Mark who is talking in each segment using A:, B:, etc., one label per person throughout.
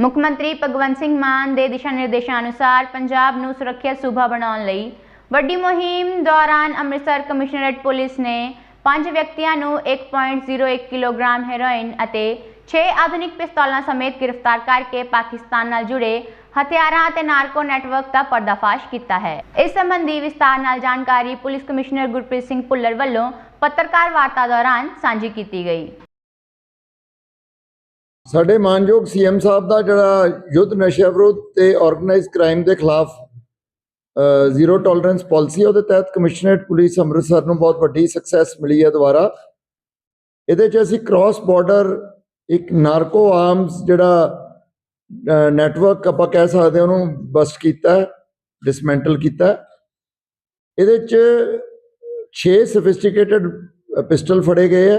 A: ਮੁੱਖ ਮੰਤਰੀ ਭਗਵੰਤ ਸਿੰਘ ਮਾਨ ਦੇ ਦਿਸ਼ਾ ਨਿਰਦੇਸ਼ਾਂ ਅਨੁਸਾਰ ਪੰਜਾਬ ਨੂੰ ਸੁਰੱਖਿਅਤ ਸੂਬਾ ਬਣਾਉਣ ਲਈ ਵੱਡੀ ਮੁਹਿੰਮ ਦੌਰਾਨ ਅੰਮ੍ਰਿਤਸਰ ਕਮਿਸ਼ਨਰੇਟ ਪੁਲਿਸ ਨੇ ਪੰਜ ਵਿਅਕਤੀਆਂ ਨੂੰ 1.01 ਕਿਲੋਗ੍ਰਾਮ ਹੈਰੋਇਨ ਅਤੇ 6 ਆਧੁਨਿਕ ਪਿਸਤੌਲਾਂ ਸਮੇਤ ਗ੍ਰਿਫਤਾਰ ਕਰਕੇ ਪਾਕਿਸਤਾਨ ਨਾਲ ਜੁੜੇ ਹਥਿਆਰਾਂ ਅਤੇ ਨਾਰਕੋ ਨੈਟਵਰਕ ਦਾ ਪਰਦਾਫਾਸ਼ ਕੀਤਾ ਹੈ। ਇਸ ਸੰਬੰਧੀ ਵਿਸਤਾਰ ਨਾਲ ਜਾਣਕਾਰੀ ਪੁਲਿਸ ਕਮਿਸ਼ਨਰ ਗੁਰਪ੍ਰੀਤ ਸਿੰਘ ਭੁੱਲਰ ਵੱਲੋਂ ਪੱਤਰਕਾਰ ਵਾਰਤਾ ਦੌਰਾਨ ਸਾਂਝੀ ਕੀਤੀ ਗਈ।
B: ਸਾਡੇ ਮਾਨਯੋਗ ਸੀਐਮ ਸਾਹਿਬ ਦਾ ਜਿਹੜਾ ਯੁੱਧ ਨਸ਼ਾ ਵਿਰੋਧ ਤੇ ਆਰਗੇਨਾਈਜ਼ਡ ਕ੍ਰਾਈਮ ਦੇ ਖਿਲਾਫ ਜ਼ੀਰੋ ਟੋਲਰੈਂਸ ਪਾਲਿਸੀ ਉਹਦੇ ਤਹਿਤ ਕਮਿਸ਼ਨਰੇਟ ਪੁਲਿਸ ਅੰਮ੍ਰਿਤਸਰ ਨੂੰ ਬਹੁਤ ਵੱਡੀ ਸਕਸੈਸ ਮਿਲੀ ਹੈ ਦੁਬਾਰਾ। ਇਹਦੇ 'ਚ ਅਸੀਂ ਕ੍ਰਾਸ ਬਾਰਡਰ ਇੱਕ ਨਾਰਕੋ ਆਰਮਸ ਜਿਹੜਾ ਨੈਟਵਰਕ ਆਪਾਂ ਕਹਿ ਸਕਦੇ ਹਾਂ, ਉਹਨੂੰ ਬਸਟ ਕੀਤਾ ਡਿਸਮੈਂਟਲ ਕੀਤਾ ਇਹਦੇ 'ਚ 6 ਸਫਿਸਟੀਕੇਟਡ ਪਿਸਟਲ ਫੜੇ ਗਏ ਹੈ।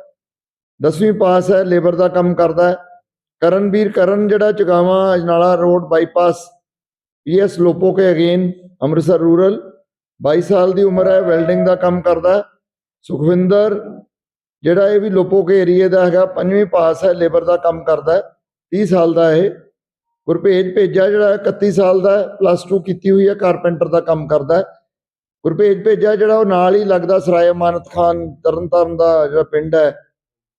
B: 10ਵੀਂ ਪਾਸ ਹੈ, ਲੇਬਰ ਦਾ ਕੰਮ ਕਰਦਾ ਹੈ। ਕਰਨਵੀਰ, ਕਰਨ ਜਿਹੜਾ Chagawan Ajnala road bypass PS Lopoke again, Amritsar rural. 22 ਸਾਲ ਦੀ ਉਮਰ ਹੈ, ਵੈਲਡਿੰਗ ਦਾ ਕੰਮ ਕਰਦਾ ਹੈ। ਸੁਖਵਿੰਦਰ, ਜਿਹੜਾ ਇਹ ਵੀ ਲੋਪੋਕੇ ਏਰੀਏ ਦਾ ਹੈਗਾ, ਪੰਜਵੀਂ ਪਾਸ ਹੈ, ਲੇਬਰ ਦਾ ਕੰਮ ਕਰਦਾ ਹੈ। 30 ਸਾਲ ਦਾ ਇਹ। ਗੁਰਪੇਜ ਭੇਜਾ ਜਿਹੜਾ 31 ਸਾਲ ਦਾ ਪਲੱਸ 2 ਕੀਤੀ ਹੋਈ ਹੈ, ਕਾਰਪੈਂਟਰ ਦਾ ਕੰਮ ਕਰਦਾ ਹੈ। ਗੁਰਪੇਜ ਭੇਜਾ ਜਿਹੜਾ ਉਹ ਨਾਲ ਹੀ ਲੱਗਦਾ, ਸਰਾਏ ਅਮਾਨਤ ਖਾਨ, ਤਰਨਤਾਰਨ ਦਾ ਜਿਹੜਾ ਪਿੰਡ ਹੈ।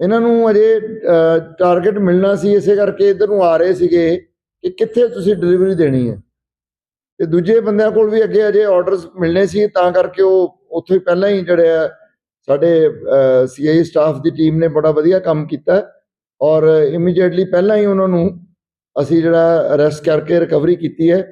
B: ਇਹਨਾਂ ਨੂੰ ਅਜੇ ਟਾਰਗੇਟ ਮਿਲਣਾ ਸੀ, ਇਸੇ ਕਰਕੇ ਇਧਰ ਨੂੰ ਆ ਰਹੇ ਸੀਗੇ ਕਿ ਕਿੱਥੇ ਤੁਸੀਂ ਡਿਲੀਵਰੀ ਦੇਣੀ ਹੈ। ਤੇ ਦੂਜੇ ਬੰਦਿਆਂ ਕੋਲ ਵੀ ਅੱਗੇ ਅਜੇ ਆਰਡਰਸ ਮਿਲਣੇ ਸੀ, ਤਾਂ ਕਰਕੇ ਉਹ ਉੱਥੋਂ ਹੀ ਪਹਿਲਾਂ ਹੀ ਜਿਹੜੇ ਆ, ਸਾਡੇ ਸੀਆਈ ਸਟਾਫ ਦੀ ਟੀਮ ਨੇ ਬੜਾ ਵਧੀਆ ਕੰਮ ਕੀਤਾ। ਔਰ ਇਮੀਡੀਏਟਲੀ ਪਹਿਲਾਂ ਹੀ ਉਹਨਾਂ ਨੂੰ ਅਸੀਂ ਜਿਹੜਾ ਅਰੈਸਟ ਕਰਕੇ ਰਿਕਵਰੀ ਕੀਤੀ ਹੈ।